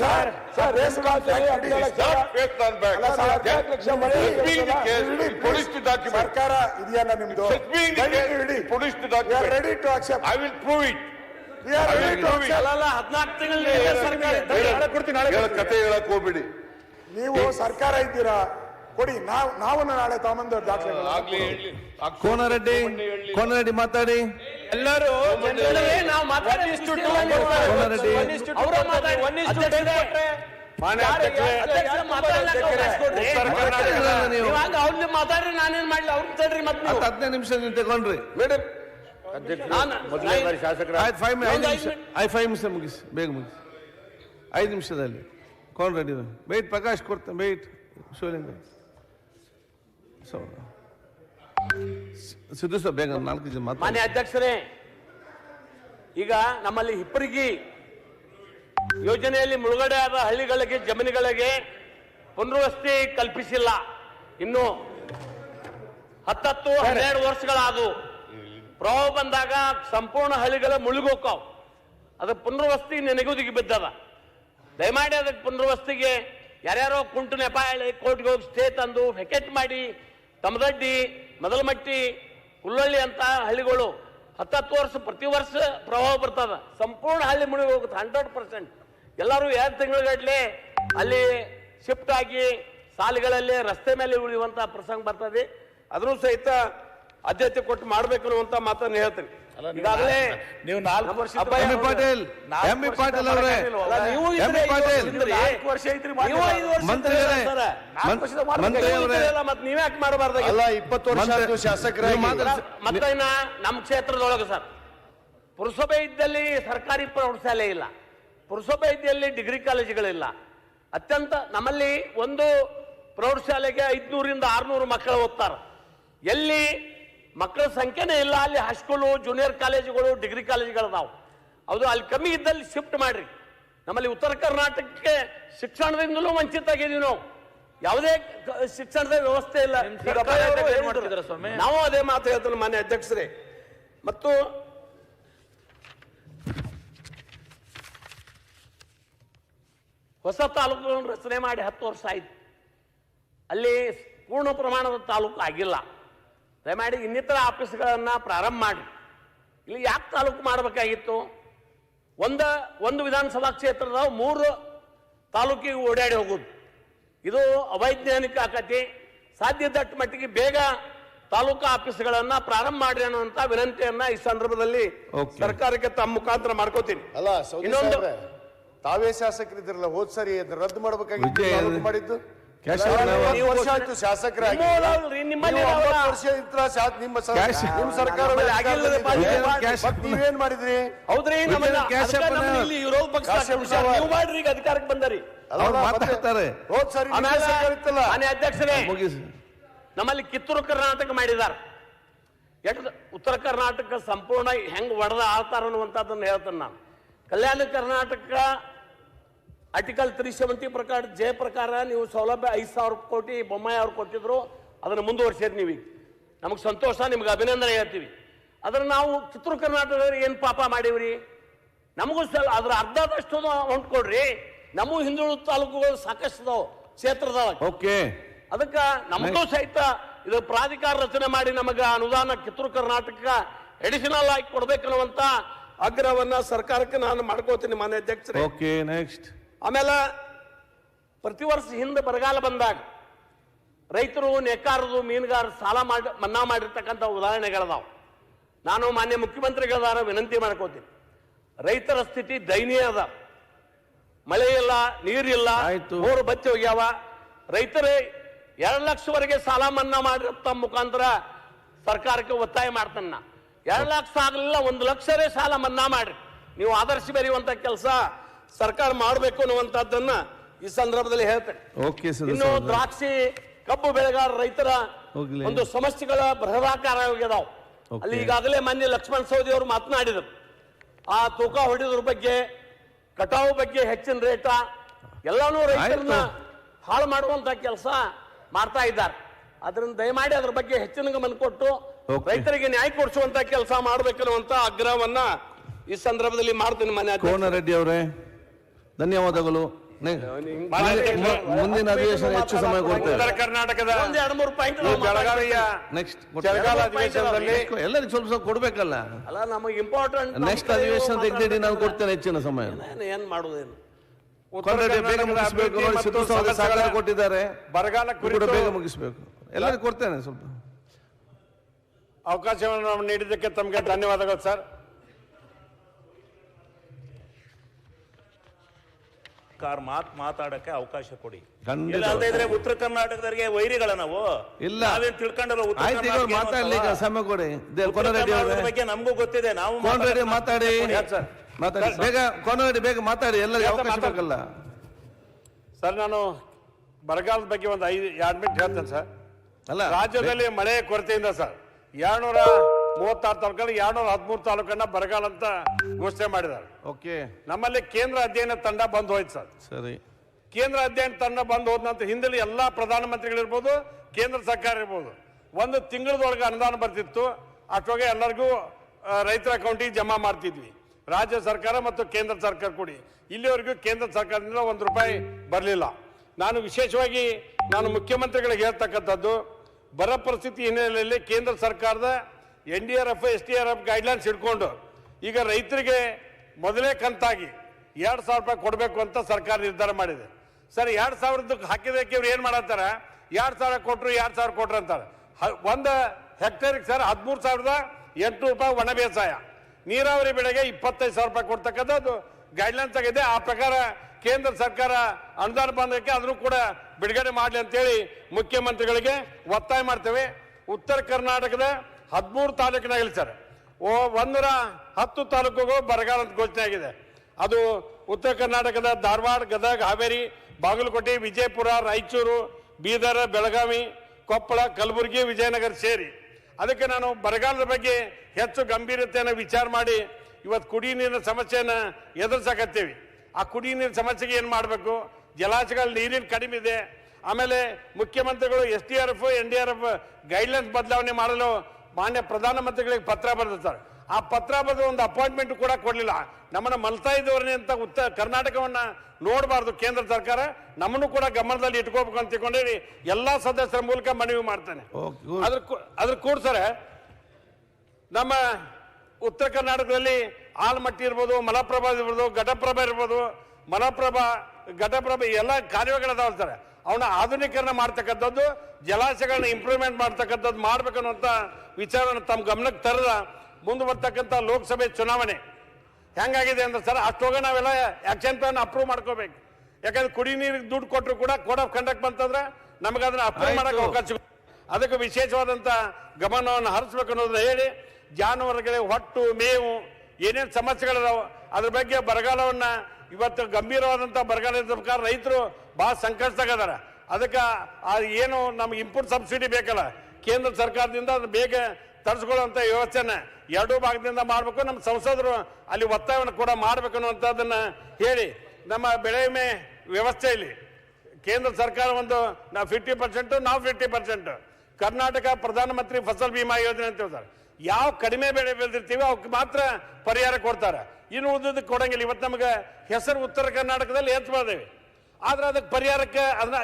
ಸರ್? ಸರ್ ರೇಸ್ ಸರ್ಕಾರ ಇದೆಯಲ್ಲ ನಿಮ್ದು? Produce the document ready to accept I will prove it ಕತೆ ಹೇಳಕ್ ಹೋಗ್ಬೇಡಿ. ನೀವು ಸರ್ಕಾರ ಇದ್ದೀರಾ? ಕೊಡಿ ನಾವು ನಾವು ನಾಳೆ ತಗೊಂಬಂದು ದಾಖಲೆ ಕೋನರೆಡ್ಡಿ ಕೋನರೆಡ್ಡಿ ಮಾತಾಡಿ. ಎಲ್ಲರೂ ನಾವು ಮಾತಾಡಿದ್ದು ಕೋನರೆಡ್ಡಿ ಅವ್ರ ಮಾತಾಡಿ ಮಾನ್ಯ ಅಧ್ಯಕ್ಷರೇ, ಅಧ್ಯಕ್ಷರೇ ಮಾತಾಡ್ಲಿಕ್ಕೆ ಅವಕಾಶ ಕೊಡ್ರಿ. ಉತ್ತರ ಕರ್ನಾಟಕದ ಮಾತಾಡಿಲ್ಲ ನೀವು. ಇವಾಗ ಅವ್ರನ್ನ ಮಾತಾಡ್ರಿ ನಾನೇನ್ ಮಾಡ್ಲಿ ಅವ್ರನ್ನ ತಡ್ರಿ ಮತ್ತೆ ಹದಿನೈದು ನಿಮಿಷ ನೀವು ತಗೊಂಡ್ರಿ. ಮೇಡಮ್ ಶಾಸಕರ ಆಯ್ತು ಫೈವ್ ಐದು ನಿಮಿಷ ಐದು ಆಯ್ತು ಫೈವ್ ನಿಮಿಷ ಮುಗಿಸಿ ಬೇಗ ಮುಗಿಸಿ. ಐದು ನಿಮಿಷದಲ್ಲಿ. ಕೋನ್ ರೆಡಿ ವೆಯ್ಟ್ ಪ್ರಕಾಶ್ ಕೊಡ್ತೇನೆ ವೆಯ್ಟ್ ಶಿವಲಿಂಗ. ಸೊ ಸಿದ್ದು ಮಾನ್ಯ ಅಧ್ಯಕ್ಷರೇ, ಈಗ ನಮ್ಮಲ್ಲಿ ಹಿಪ್ಪರಿಗಿ ಯೋಜನೆಯಲ್ಲಿ ಮುಳುಗಡೆ ಆದ ಹಳ್ಳಿಗಳಿಗೆ, ಜಮೀನುಗಳಿಗೆ ಪುನರ್ವಸತಿ ಕಲ್ಪಿಸಿಲ್ಲ. ಇನ್ನು ಹತ್ತತ್ತು, ಹನ್ನೆರಡು ವರ್ಷಗಳಾದವು. ಪ್ರವಾಹ ಬಂದಾಗ ಸಂಪೂರ್ಣ ಹಳ್ಳಿಗಳ ಮುಳುಗೋಕಾವ್. ಅದ ಪುನರ್ವಸತಿ ನೆನೆಗುದಿಗೆ ಬಿದ್ದದ. ದಯಮಾಡಿ ಅದಕ್ಕೆ ಪುನರ್ವಸತಿಗೆ ಯಾರ್ಯಾರೋ ಕುಂಟು ನೆಪ ಹೇಳಿ ಕೋರ್ಟ್ಗೆ ಹೋಗಿ ಸ್ಟೇ ತಂದು ಹೆಕೆಟ್ ಮಾಡಿ ತಮದಡ್ಡಿ ಮೊದಲಮಟ್ಟಿ ಕುಲ್ಲಳ್ಳಿ ಅಂತ ಹಳ್ಳಿಗಳು ಹತ್ತತ್ತು ವರ್ಷ, ಪ್ರತಿ ವರ್ಷ ಪ್ರಭಾವ ಬರ್ತದ. ಸಂಪೂರ್ಣ ಹಳ್ಳಿ ಮುಳುಗಿ ಹೋಗುತ್ತೆ ಹಂಡ್ರೆಡ್ ಪರ್ಸೆಂಟ್ ಎಲ್ಲರೂ ಎರಡು ತಿಂಗಳಗಟ್ಲೆ ಅಲ್ಲಿ ಶಿಫ್ಟ್ ಆಗಿ ಸಾಲುಗಳಲ್ಲಿ ರಸ್ತೆ ಮೇಲೆ ಉಳಿಯುವಂತ ಪ್ರಸಂಗ ಬರ್ತದೆ. ಅದನ್ನು ಸಹಿತ ಆದ್ಯತೆ ಕೊಟ್ಟು ಮಾಡ್ಬೇಕು ಅನ್ನುವಂಥ ಮಾತನ್ನು ಹೇಳ್ತೀನಿ. ಈಗಾಗಲೇ ನೀವು ನಾಲ್ಕು ವರ್ಷ Abbaiah M. B Patil M. Patil ಅವರೇ. ನೀವು ಎಂ. ಬಿ ಪಾಟೀಲ್. ನಾಲ್ಕು ವರ್ಷ ಐತ್ರಿ ನೀವು ಐದು ವರ್ಷ ವರ್ಷದ ಮಾಡ್ಬೇಕು. ಮಂತ್ರಿಯವರೇ. ನೀವು ಇದ್ರಲ್ಲ, ಮತ್ತೆ ಅಲ್ಲ ಇಪ್ಪತ್ತು ವರ್ಷ ಮಂತ್ರಿ- ಮಾತಾಡಿ- ಮತ್ತೆ ಇನ್ನ ನಮ್ಮ ಕ್ಷೇತ್ರದೊಳಗೆ ಸರ್ ಪುರಸಭೆ ಇದ್ದಲ್ಲಿ ಸರ್ಕಾರಿ ಪ್ರೌಢಶಾಲೆ ಇಲ್ಲ. ಪುರಸಭೆ ಇದ್ದಲ್ಲಿ ಡಿಗ್ರಿ ಕಾಲೇಜುಗಳಿಲ್ಲ. ಅತ್ಯಂತ ನಮ್ಮಲ್ಲಿ ಒಂದು ಪ್ರೌಢಶಾಲೆಗೆ ಐದ್ನೂರಿಂದ ಆರ್ನೂರು ಮಕ್ಕಳು ಓದ್ತಾರ. ಎಲ್ಲಿ ಮಕ್ಕಳ ಸಂಖ್ಯೆನೇ ಇಲ್ಲ. ಅಲ್ಲಿ ಹೈಸ್ಕೂಲು ಜೂನಿಯರ್ ಕಾಲೇಜುಗಳು ಡಿಗ್ರಿ ಕಾಲೇಜುಗಳದಾವು ಅದು ಅಲ್ಲಿ ಕಮ್ಮಿ ಇದ್ದಲ್ಲಿ ಶಿಫ್ಟ್ ಮಾಡ್ರಿ. ನಮ್ಮಲ್ಲಿ ಉತ್ತರ ಕರ್ನಾಟಕಕ್ಕೆ ಶಿಕ್ಷಣದಿಂದಲೂ ವಂಚಿತ ಆಗಿದ್ದೀವಿ ನಾವು. ಯಾವುದೇ ಶಿಕ್ಷಣದ ವ್ಯವಸ್ಥೆ ಇಲ್ಲ? ನಾವು ಅದೇ ಮಾತು ಹೇಳ್ತಾರೆ ಮಾನ್ಯ ಅಧ್ಯಕ್ಷರೇ. ಮತ್ತು ಹೊಸ ತಾಲೂಕುಗಳನ್ನು ರಚನೆ ಮಾಡಿ ಹತ್ತು ವರ್ಷ ಆಯ್ತು. ಅಲ್ಲಿ ಪೂರ್ಣ ಪ್ರಮಾಣದ ತಾಲೂಕು ಆಗಿಲ್ಲ. ದಯಮಾಡಿ ಇನ್ನಿತರ ಆಫೀಸ್ಗಳನ್ನು ಪ್ರಾರಂಭ ಮಾಡಿ ಇಲ್ಲಿ ಯಾಕೆ ತಾಲೂಕು ಮಾಡಬೇಕಾಗಿತ್ತು? ಒಂದ ಒಂದು ವಿಧಾನಸಭಾ ಕ್ಷೇತ್ರದ ಮೂರು ತಾಲೂಕಿಗೆ ಓಡಾಡಿ ಹೋಗೋದು. ಇದು ಅವೈಜ್ಞಾನಿಕ ಆಕತಿ. ಸಾಧ್ಯದಟ್ಟ ಮಟ್ಟಿಗೆ ಬೇಗ ತಾಲೂಕು ಆಫೀಸ್ಗಳನ್ನ ಪ್ರಾರಂಭ ಮಾಡ್ರಿ ಅನ್ನುವಂತ ವಿನಂತಿಯನ್ನ ಈ ಸಂದರ್ಭದಲ್ಲಿ ಸರ್ಕಾರಕ್ಕೆ ತಮ್ಮ ಮುಖಾಂತರ ಮಾಡ್ಕೋತೀನಿ. ಅಲ್ಲ ಇನ್ನೊಂದು- ತಾವೇ ಶಾಸಕರಿದ್ರಲ್ಲ ಹೋದ್ ಸರಿ ಅದನ್ನ ರದ್ದು ಮಾಡ್ಬೇಕಾಗಿತ್ತು ಮಾಡಿದ್ದು? ಕ್ಯಾಶ್ ಅಲ್ಲ, ನೀವು ವರ್ಷ ಆಯ್ತು ಶಾಸಕರಾಗಿ. ಇದ್ರ ನಿಮ್ಮ ನಿಮ್ಮ ಸರ್ಕಾರ ನಮ್ಮಲ್ಲಿ ಆಗಿಲ್ಲದಪ್ಪ, ಏನು ನೀವೇನ್ ಮಾಡಿದ್ರಿ? ಹೌದ್ರಿ ನಮ್ಮನ್ನ ಕ್ಯಾಶ್ ಅದಕ್ಕೆ ಅಪ್ಪನ- ನಮ್ಮನ್ನ ಇಲ್ಲಿ ವಿರೋಧ ಪಕ್ಷ ಕಾಶಿ ಹಾಕ್ಬಿಟ್ಟಾರೆ. ಉತ್ಸವ. ನೀವು ಮಾಡ್ರಿ ಈಗ ಅಧಿಕಾರಕ್ಕೆ ಬಂದರಿ. ಅಲ್ಲ, ಅವ್ರು ಮತ್ತೆ ಮಾತಾಡ್ತಾರೆ. ಹೋದ್ ಸರಿ ನಿಮ್ಮ ಆಮೇಲೆ ಸರ್ಕಾರ ಇತ್ತಲ್ಲ? ಮಾನ್ಯ ಅಧ್ಯಕ್ಷರೇ ಮುಗಿಸಿ ನಮ್ಮಲ್ಲಿ ಕಿತ್ತೂರು ಕರ್ನಾಟಕ ಮಾಡಿದಾರ. ಎಷ್ಟು ಉತ್ತರ ಕರ್ನಾಟಕ ಸಂಪೂರ್ಣ ಹೆಂಗ್ ಒಡೆದ ಆಳ್ತಾರ ಅನ್ನುವಂಥದ್ದನ್ನು ಹೇಳ್ತೇನೆ ನಾನು. Kalyana Karnataka article three seventy ಪ್ರಕಾರ ಜೆ ಪ್ರಕಾರ ನೀವು ಸೌಲಭ್ಯ ಐದು ಸಾವಿರ ಕೋಟಿ ಬೊಮ್ಮಾಯಿ ಅವ್ರು ಕೊಟ್ಟಿದ್ರು ಅದನ್ನು ಮುಂದುವರ್ಸಿರಿ ನೀವು ನಮಗೆ ಸಂತೋಷ ನಿಮ್ಗೆ ಅಭಿನಂದನೆ ಹೇಳ್ತೀವಿ. ಆದರೆ ನಾವು ಚಿತ್ರ ಕರ್ನಾಟಕದವ್ರಿಗೆ ಏನು ಪಾಪ ಮಾಡೀವ್ರಿ? ನಮಗೂ ಸಲ ಅದ್ರ ಅರ್ಧದಷ್ಟು ಹೊಂಟ್ಕೊಡ್ರಿ ನಮಗೂ ಹಿಂದುಳಿದ ತಾಲೂಕುಗಳು ಸಾಕಷ್ಟು ಅದಾವ ಕ್ಷೇತ್ರದೊಳಗೆ. ಓಕೆ. ಅದಕ್ಕ ನಮಗೂ ಸಹಿತ ಇದು ಪ್ರಾಧಿಕಾರ ರಚನೆ ಮಾಡಿ ನಮಗೆ ಅನುದಾನ ಕಿತ್ತೂರು ಕರ್ನಾಟಕ ಎಡಿಷನಲ್ ಆಗಿ ಕೊಡ್ಬೇಕನ್ನುವಂತ ಆಗ್ರಹವನ್ನ ಸರ್ಕಾರಕ್ಕೆ ನಾನು ಮಾಡ್ಕೋತೀನಿ ಮಾನ್ಯ ಅಧ್ಯಕ್ಷರೇ. ಓಕೆ ನೆಕ್ಸ್ಟ್ ಆಮೇಲೆ ಪ್ರತಿ ವರ್ಷ ಹಿಂದೆ ಬರಗಾಲ ಬಂದಾಗ ರೈತರು ನೆಕ್ಕಾರದು ಮೀನುಗಾರರು ಸಾಲ ಮಾಡಿ ಮನ್ನಾ ಮಾಡಿರ್ತಕ್ಕಂಥ ಉದಾಹರಣೆಗಳದಾವ. ನಾನು ಮಾನ್ಯ ಮುಖ್ಯಮಂತ್ರಿಗಳದಾರ ವಿನಂತಿ ಮಾಡ್ಕೋತೀನಿ. ರೈತರ ಸ್ಥಿತಿ ದಯನೀಯ ಅದ. ಮಳೆ ಇಲ್ಲ ನೀರಿಲ್ಲ. ಮೂರು ಬಚ್ಚಿ ಹೋಗ್ಯಾವ. ರೈತರೇ ಎರಡು ಲಕ್ಷವರೆಗೆ ಸಾಲ ಮನ್ನಾ ಮಾಡಿರ್ತ ಮುಖಾಂತರ ಸರ್ಕಾರಕ್ಕೆ ಒತ್ತಾಯ ಮಾಡ್ತಾನ ಎರಡು ಲಕ್ಷ ಆಗಲಿಲ್ಲ ಒಂದು ಲಕ್ಷರೇ ಸಾಲ ಮನ್ನಾ ಮಾಡಿರಿ. ನೀವು ಆದರ್ಶ ಬೆರೆಯುವಂತ ಕೆಲಸ ಸರ್ಕಾರ ಮಾಡಬೇಕು ಅನ್ನುವಂಥದ್ದನ್ನ ಈ ಸಂದರ್ಭದಲ್ಲಿ ಹೇಳ್ತೇನೆ. ಓಕೆ ಇನ್ನು ದ್ರಾಕ್ಷಿ ಕಬ್ಬು ಬೆಳೆಗಾರ ರೈತರ ಒಂದು ಸಮಸ್ಯೆಗಳ ಬೃಹದಾಕಾರ ಆಗ್ಯದಾವ Okay. ಅಲ್ಲಿ ಈಗಾಗಲೇ ಮಾನ್ಯ ಲಕ್ಷ್ಮಣ ಸವದಿ ಅವರು ಮಾತನಾಡಿದರು. ಆ ತೂಕ ಹೊಡೆದ್ರ ಬಗ್ಗೆ ಕಟಾವು ಬಗ್ಗೆ ಹೆಚ್ಚಿನ ರೇಟ ಎಲ್ಲಾನು ರೈತರನ್ನ ಹಾಳು ಮಾಡುವಂತ ಕೆಲಸ ಮಾಡ್ತಾ ಇದ್ದಾರೆ. ಅದರಿಂದ ದಯಮಾಡಿ ಅದ್ರ ಬಗ್ಗೆ ಹೆಚ್ಚಿನ ಗಮನ ಕೊಟ್ಟು ರೈತರಿಗೆ ನ್ಯಾಯ ಕೊಡಿಸುವಂತ ಕೆಲಸ ಮಾಡ್ಬೇಕನ್ನುವಂತ ಆಗ್ರಹವನ್ನ ಈ ಸಂದರ್ಭದಲ್ಲಿ ಮಾಡ್ತೀನಿ ಮನೆ ಕೋನ ರೆಡ್ಡಿ ಅವರೇ. ಧನ್ಯವಾದಗಳು. ಮುಂದಿನ ಅಧಿವೇಶನ ಹೆಚ್ಚು ಸಮಯ ಕೊಡ್ತೇವೆ. ಕರ್ನಾಟಕದ ಮೂರು ಪಾಯಿಂಟ್ ಬೆಳಗಾವಿಯ ನೆಕ್ಸ್ಟ್ ಚಳಿಗಾಲ ಅಧಿವೇಶನದಲ್ಲಿ ಎಲ್ಲರಿಗೂ ಸ್ವಲ್ಪ ಸ್ವಲ್ಪ ಕೊಡ್ಬೇಕಲ್ಲ? ಅಲ್ಲ ನಮಗೆ ಇಂಪಾರ್ಟೆಂಟ್ ನೆಕ್ಸ್ಟ್ ಅಧಿವೇಶನ ತೆಗೆದಿಡಿ ನಾನು ಕೊಡ್ತೇನೆ ಹೆಚ್ಚಿನ ಸಮಯ. ಏನ್ ಮಾಡುದೇನು? ಬೇಗ ಮುಗಿಸ್ಬೇಕು ಸಿದ್ದು ಸಹಕಾರ ಕೊಟ್ಟಿದ್ದಾರೆ. ಬರಗಾಲ ಕೂಡ ಬೇಗ ಮುಗಿಸ್ಬೇಕು. ಎಲ್ಲರಿಗೂ ಕೊಡ್ತೇನೆ ಸ್ವಲ್ಪ. ಅವಕಾಶವನ್ನು ನೀಡಿದ್ದಕ್ಕೆ ತಮಗೆ ಧನ್ಯವಾದಗಳು ಸರ್. ಕಾರ್ ಮಾತ್ ಮಾತಾಡಕ್ಕೆ ಅವಕಾಶ ಕೊಡಿ. ಖಂಡಿತ. ಇಲ್ಲ ಇದ್ರೆ ಉತ್ತರ ಕರ್ನಾಟಕದವರಿಗೆ ವೈರಿಗಳ ನಾವು. ಇಲ್ಲ. ನಾವೇನ್ ತಿಳ್ಕೊಂಡಲ್ಲ ಉತ್ತರ ಆಯ್ತು ಈಗ ಕರ್ನಾಟಕ ಏನು ಮಾತಾಡ್ಲಿ ಈಗ. ಸಮಯ ಕೊಡಿ. ದೇ- ಉತ್ತರ ಕೋನ ರೆಡ್ಡಿ ಕರ್ನಾಟಕದ ಅವರೇ ಬಗ್ಗೆ ನಮಗೂ ಗೊತ್ತಿದೆ ನಾವು ಮಾತಾಡಿ. ಯಾಕ್ ಸರ್? ಮಾತಾಡಿ. ಬೇಗ ಬೇಗ ಮಾತಾಡಿ ಎಲ್ಲರಿಗೂ ಅವಕಾಶ ಬೇಕಲ್ಲ. ಸರ್ ನಾನು ಬರಗಾಲದ ಬಗ್ಗೆ ಒಂದು ಐದು ಎರಡು ಮಿನಿಟ್ ಹೇಳ್ತೇನೆ ಸರ್. ಅಲ್ಲ ರಾಜ್ಯದಲ್ಲಿ ಮಳೆ ಕೊರತೆಯಿಂದ ಸರ್ ಎರಡ್ನೂರ ಮೂವತ್ತಾರು ತಾಲೂಕಲ್ಲಿ ಎರಡ್ನೂರ ಹದಿಮೂರು ತಾಲೂಕನ್ನ ಬರಗಾಲ ಅಂತ ಘೋಷಣೆ ಮಾಡಿದ್ದಾರೆ. ಓಕೆ. ನಮ್ಮಲ್ಲಿ ಕೇಂದ್ರ ಅಧ್ಯಯನ ತಂಡ ಬಂದು ಹೋಯ್ತು ಸರ್. ಸರಿ. ಕೇಂದ್ರ ಅಧ್ಯಯನ ತಂಡ ಬಂದು ಹೋದ ನಂತರ ಎಲ್ಲಾ ಪ್ರಧಾನ ಮಂತ್ರಿಗಳಿರ್ಬೋದು ಕೇಂದ್ರ ಸರ್ಕಾರ ಇರ್ಬೋದು. ಒಂದು ತಿಂಗಳದೊಳಗೆ ಅನುದಾನ ಬರ್ತಿತ್ತು. ಅಷ್ಟೊಳಗೆ ಎಲ್ಲರಿಗೂ ರೈತರ ಅಕೌಂಟಿಗೆ ಜಮಾ ಮಾಡ್ತಿದ್ವಿ. ರಾಜ್ಯ ಸರ್ಕಾರ ಮತ್ತು ಕೇಂದ್ರ ಸರ್ಕಾರ ಕೂಡಿ. ಇಲ್ಲಿವರೆಗೂ ಕೇಂದ್ರ ಸರ್ಕಾರದಿಂದ ಒಂದು ರೂಪಾಯಿ ಬರಲಿಲ್ಲ. ನಾನು ವಿಶೇಷವಾಗಿ ನಾನು ಮುಖ್ಯಮಂತ್ರಿಗಳಿಗೆ ಹೇಳ್ತಕ್ಕಂಥದ್ದು ಬರ ಪರಿಸ್ಥಿತಿ ಹಿನ್ನೆಲೆಯಲ್ಲಿ ಕೇಂದ್ರ ಸರ್ಕಾರದ N D R F, S T R F guidelines ಇಟ್ಕೊಂಡು ಈಗ ರೈತರಿಗೆ ಮೊದಲೇ ಕಂತಾಗಿ ಎರಡು ಸಾವಿರ ರೂಪಾಯಿ ಕೊಡಬೇಕು ಅಂತ ಸರ್ಕಾರ ನಿರ್ಧಾರ ಮಾಡಿದೆ. ಸರ್, ಎರಡು ಸಾವಿರದಕ್ಕೆ ಹಾಕಿದಕ್ಕೆ ಇವ್ರು ಏನು ಮಾಡತ್ತಾರ? ಎರಡು ಸಾವಿರ ಕೊಟ್ಟರು ಎರಡು ಸಾವಿರ ಕೊಟ್ರು ಅಂತಾರೆ. ಒಂದು ಹೆಕ್ಟೇರಿಗೆ ಸರ್ ಹದಿಮೂರು ಸಾವಿರದ ಎಂಟುನೂರು ರೂಪಾಯಿ ಒಣ ಬೇಸಾಯ. ನೀರಾವರಿ ಬೆಳೆಗೆ ಇಪ್ಪತ್ತೈದು ಸಾವಿರ ರೂಪಾಯಿ ಕೊಡ್ತಕ್ಕಂಥದ್ದು ಗೈಡ್ಲೈನ್ಸ್ ಆಗಿದೆ. ಆ ಪ್ರಕಾರ ಕೇಂದ್ರ ಸರ್ಕಾರ ಅನುದಾನ ಬಂದಕ್ಕೆ ಅದನ್ನು ಕೂಡ ಬಿಡುಗಡೆ ಮಾಡಲಿ ಅಂತೇಳಿ ಮುಖ್ಯಮಂತ್ರಿಗಳಿಗೆ ಒತ್ತಾಯ ಮಾಡ್ತೇವೆ. ಉತ್ತರ ಕರ್ನಾಟಕದ ಹದಿಮೂರು ತಾಲೂಕಿನಾಗಲಿ ಸರ್ ಓ, ಒಂದರ ಹತ್ತು ತಾಲೂಕುಗೂ ಬರಗಾಲ ಘೋಷಣೆ ಆಗಿದೆ. ಅದು ಉತ್ತರ ಕರ್ನಾಟಕದ ಧಾರವಾಡ, ಗದಗ, ಹಾವೇರಿ, ಬಾಗಲಕೋಟೆ, ವಿಜಯಪುರ, ರಾಯಚೂರು, ಬೀದರ್, ಬೆಳಗಾವಿ, ಕೊಪ್ಪಳ, ಕಲಬುರಗಿ, ವಿಜಯನಗರ ಸೇರಿ. ಅದಕ್ಕೆ ನಾನು ಬರಗಾಲದ ಬಗ್ಗೆ ಹೆಚ್ಚು ಗಂಭೀರತೆಯನ್ನು ವಿಚಾರ ಮಾಡಿ ಇವತ್ತು ಕುಡಿ ನೀರಿನ ಸಮಸ್ಯೆಯನ್ನು ಎದುರಿಸಕತ್ತೀವಿ. ಆ ಕುಡಿ ನೀರಿನ ಸಮಸ್ಯೆಗೆ ಏನು ಮಾಡಬೇಕು? ಜಲಾಶಯಗಳ ನೀರಿನ ಕಡಿಮೆ ಇದೆ. ಆಮೇಲೆ ಮುಖ್ಯಮಂತ್ರಿಗಳು S D R F, N D R F guidelines ಬದಲಾವಣೆ ಮಾಡಲು ಮಾನ್ಯ ಪ್ರಧಾನಮಂತ್ರಿಗಳಿಗೆ ಪತ್ರ ಬರೆದಿರ್ತಾರೆ ಆ ಪತ್ರ ಬರೆದು ಒಂದು ಅಪಾಯಿಂಟ್ಮೆಂಟ್ ಕೂಡ ಕೊಡಲಿಲ್ಲ. ನಮ್ಮನ್ನ ಮಲ್ತಾ ಇದ್ದವ್ರನ್ನೇ ಅಂತ ಉತ್ತರ ಕರ್ನಾಟಕವನ್ನ ನೋಡಬಾರ್ದು ಕೇಂದ್ರ ಸರ್ಕಾರ. ನಮ್ಮನ್ನು ಕೂಡ ಗಮನದಲ್ಲಿ ಇಟ್ಕೋಬೇಕು ಅಂತ ತಿಳ್ಕೊಂಡೇಳಿ ಎಲ್ಲಾ ಸದಸ್ಯರ ಮೂಲಕ ಮನವಿ ಮಾಡ್ತಾನೆ. ಅದ್ರ ಅದ್ರ ಕೂಡ್ಸರೆ ಸರ್ ನಮ್ಮ ಉತ್ತರ ಕರ್ನಾಟಕದಲ್ಲಿ ಆಲ್ಮಟ್ಟಿ ಇರ್ಬೋದು ಮಲಪ್ರಭಾ ಇರ್ಬೋದು ಘಟಪ್ರಭಾ ಇರ್ಬೋದು ಮಲಪ್ರಭಾ ಘಟಪ್ರಭಾ ಎಲ್ಲ ಕಾರ್ಯಗಳದಾವ ಸರ್. ಅವನ ಆಧುನೀಕರಣ ಮಾಡ್ತಕ್ಕಂಥದ್ದು ಜಲಾಶಯಗಳನ್ನ ಇಂಪ್ರೂವ್ಮೆಂಟ್ ಮಾಡ್ತಕ್ಕಂಥದ್ದು ಮಾಡ್ಬೇಕನ್ನುವಂಥ ವಿಚಾರವನ್ನು ತಮ್ಮ ಗಮನಕ್ಕೆ ತರದ ಮುಂದೆ ಬರ್ತಕ್ಕಂಥ ಲೋಕಸಭೆ ಚುನಾವಣೆ ಹೆಂಗಾಗಿದೆ ಅಂದ್ರೆ ಸರ್ ಅಷ್ಟೋಗ ನಾವೆಲ್ಲ ಆಕ್ಷನ್ ಪ್ಲಾನ್ ಅಪ್ರೂವ್ ಮಾಡ್ಕೋಬೇಕು ಯಾಕಂದ್ರೆ ಕುಡಿ ನೀರಿಗೆ ದುಡ್ಡು ಕೊಟ್ಟರು ಕೂಡ ಕೋಡ್ ಆಫ್ ಕಂಡಕ್ಟ್ ಬಂತಂದ್ರೆ ನಮಗೆ ಅದನ್ನ ಅಪ್ರೂವ್ ಮಾಡೋಕೆ ಮಾಡಕ್ಕೆ ಅವಕಾಶ. ಅದಕ್ಕೆ ವಿಶೇಷವಾದಂಥ ಗಮನವನ್ನು ಹರಿಸ್ಬೇಕು ಅನ್ನೋದನ್ನ ಹೇಳಿ ಜಾನುವಾರುಗಳಿಗೆ ಹೊಟ್ಟು ಮೇವು ಏನೇನು ಸಮಸ್ಯೆಗಳಿದಾವೆ ಅದ್ರ ಬಗ್ಗೆ ಬರಗಾಲವನ್ನ ಇವತ್ತು ಗಂಭೀರವಾದಂಥ ಬರಗಾಲ ಪ್ರಕಾರ ರೈತರು ಭಾಳ ಸಂಕಷ್ಟದಾಗದಾರ. ಅದಕ್ಕೆ ಆ ಏನು ನಮ್ಗೆ ಇಂಪುಟ್ ಸಬ್ಸಿಡಿ ಬೇಕಲ್ಲ, ಕೇಂದ್ರ ಸರ್ಕಾರದಿಂದ ಅದು ಬೇಗ ತರಿಸ್ಕೊಳ್ಳುವಂಥ ವ್ಯವಸ್ಥೆನ ಎರಡೂ ಭಾಗದಿಂದ ಮಾಡಬೇಕು, ನಮ್ಮ ಸಂಸದರು ಅಲ್ಲಿ ಒತ್ತಾಯವನ್ನು ಕೂಡ ಮಾಡಬೇಕು ಅನ್ನುವಂಥದ್ದನ್ನು ಹೇಳಿ ನಮ್ಮ ಬೆಳೆ ವಿಮೆ ವ್ಯವಸ್ಥೆಯಲ್ಲಿ ಕೇಂದ್ರ ಸರ್ಕಾರ ಒಂದು ನಾವು ಫಿಫ್ಟಿ ಪರ್ಸೆಂಟು ನಾವು ಫಿಫ್ಟಿ ಪರ್ಸೆಂಟು ಕರ್ನಾಟಕ ಪ್ರಧಾನಮಂತ್ರಿ ಫಸಲ್ ಬಿಮಾ ಯೋಜನೆ ಅಂತ ಹೇಳ್ತಾರೆ. ಯಾವ ಕಡಿಮೆ ಬೆಳೆ ಬೆಳೆದಿರ್ತೀವಿ ಅವಕ್ಕೆ ಮಾತ್ರ ಪರಿಹಾರ ಕೊಡ್ತಾರೆ. ಇನ್ನು ಉಳಿದಕ್ಕೆ ಕೊಡಂಗಿಲ್ಲ. ಇವತ್ತು ನಮಗೆ ಹೆಸರು ಉತ್ತರ ಕರ್ನಾಟಕದಲ್ಲಿ ಎತ್ತು ಮಾಡಿದೇವೆ ಆದ್ರೆ ಅದಕ್ಕೆ ಪರಿಹಾರಕ್ಕೆ ಅದನ್ನ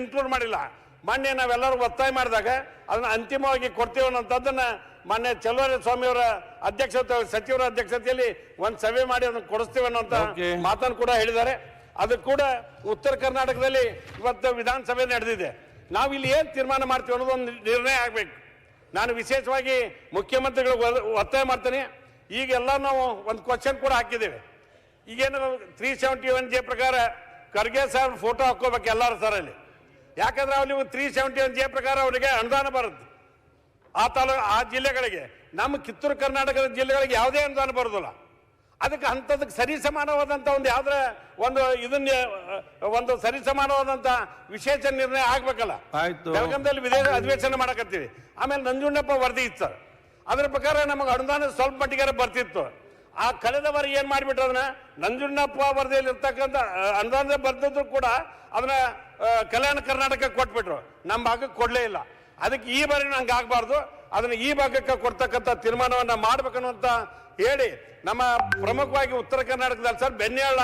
ಇನ್ಕ್ಲೂಡ್ ಮಾಡಿಲ್ಲ. ಮೊನ್ನೆ ನಾವೆಲ್ಲರೂ ಒತ್ತಾಯ ಮಾಡಿದಾಗ ಅದನ್ನ ಅಂತಿಮವಾಗಿ ಕೊಡ್ತೇವೆ ಅನ್ನೋಂಥದ್ದನ್ನ ಮಾನ್ಯ ಚಲುವರ ಸ್ವಾಮಿಯವರ ಅಧ್ಯಕ್ಷತೆ ಸಚಿವರ ಅಧ್ಯಕ್ಷತೆಯಲ್ಲಿ ಒಂದು ಸಭೆ ಮಾಡಿ ಅದನ್ನು ಕೊಡಿಸ್ತೇವೆ ಅನ್ನೋಂಥ. ಮಾತನ್ನು ಕೂಡ ಹೇಳಿದ್ದಾರೆ. ಅದು ಕೂಡ ಉತ್ತರ ಕರ್ನಾಟಕದಲ್ಲಿ ಇವತ್ತು ವಿಧಾನಸಭೆ ನಡೆದಿದೆ. ನಾವು ಇಲ್ಲಿ ಏನು ತೀರ್ಮಾನ ಮಾಡ್ತೀವಿ ಅನ್ನೋದು ಒಂದು ನಿರ್ಣಯ ಆಗಬೇಕು. ನಾನು ವಿಶೇಷವಾಗಿ ಮುಖ್ಯಮಂತ್ರಿಗಳಿಗೆ ಒತ್ತಾಯ ಮಾಡ್ತೇನೆ. ಈಗೆಲ್ಲ ನಾವು ಒಂದು ಕ್ವಶನ್ ಕೂಡ ಹಾಕಿದ್ದೇವೆ. ಈಗೇನು ತ್ರೀ ಸೆವೆಂಟಿ ಒನ್ ಜೆ ಪ್ರಕಾರ ಖರ್ಗೆ ಸಾಹೇಬ್ ಫೋಟೋ ಹಾಕೋಬೇಕು ಎಲ್ಲರೂ ಸರ್ ಅಲ್ಲಿ. ಯಾಕಂದ್ರೆ ಅಲ್ಲಿ ತ್ರೀ ಸೆವೆಂಟಿ ಒನ್ ಜೆ ಪ್ರಕಾರ ಅವರಿಗೆ ಅನುದಾನ ಬರುತ್ತೆ. ಆ ತಾಲೂ ಆ ಜಿಲ್ಲೆಗಳಿಗೆ. ನಮ್ಮ ಕಿತ್ತೂರು ಕರ್ನಾಟಕದ ಜಿಲ್ಲೆಗಳಿಗೆ ಯಾವುದೇ ಅನುದಾನ ಬರೋದಿಲ್ಲ. ಅದಕ್ಕೆ ಅಂಥದಕ್ಕೆ ಸರಿ ಸಮಾನವಾದಂಥ ಒಂದು ಯಾವ್ದ್ರ ಒಂದು ಇದನ್ನ ಒಂದು ಸರಿ ಸಮಾನವಾದಂಥ ವಿಶೇಷ ನಿರ್ಣಯ ಆಗ್ಬೇಕಲ್ಲ. ಆಯ್ತು. ಬೆಳಗಾಂದಲ್ಲಿ ವಿದೇಶ ಅಧಿವೇಶನ ಮಾಡಕತ್ತೀವಿ. ಆಮೇಲೆ ನಂಜುಂಡಪ್ಪ ವರದಿ ಇತ್ತು ಸರ್. ಅದ್ರ ಪ್ರಕಾರ ನಮಗೆ ಅನುದಾನ ಸ್ವಲ್ಪ ಮಟ್ಟಿಗೆ ಬರ್ತಿತ್ತು. ಆ ಕಳೆದ ಏನು ಮಾಡಿಬಿಟ್ರು ಅದನ್ನ? ನಂಜುಂಡಪ್ಪ ವರದಿಯಲ್ಲಿ ಇರ್ತಕ್ಕಂಥ ಅನುದಾನ ಬರ್ತಿದ್ರು ಕೂಡ ಅದನ್ನ ಕಲ್ಯಾಣ ಕರ್ನಾಟಕ ಕೊಟ್ಬಿಟ್ರು. ನಮ್ಮ ಭಾಗಕ್ಕೆ ಕೊಡ್ಲೇ ಇಲ್ಲ. ಅದಕ್ಕೆ ಈ ಬಾರಿ ನಂಗೆ ಆಗಬಾರ್ದು. ಅದನ್ನ ಈ ಭಾಗಕ್ಕೆ ಕೊಡ್ತಕ್ಕಂಥ ತೀರ್ಮಾನವನ್ನ ಮಾಡ್ಬೇಕನ್ನುವಂತ ಹೇಳಿ ನಮ್ಮ ಪ್ರಮುಖವಾಗಿ ಉತ್ತರ ಕರ್ನಾಟಕದಲ್ಲಿ ಸರ್ ಬೆನ್ನೇಳ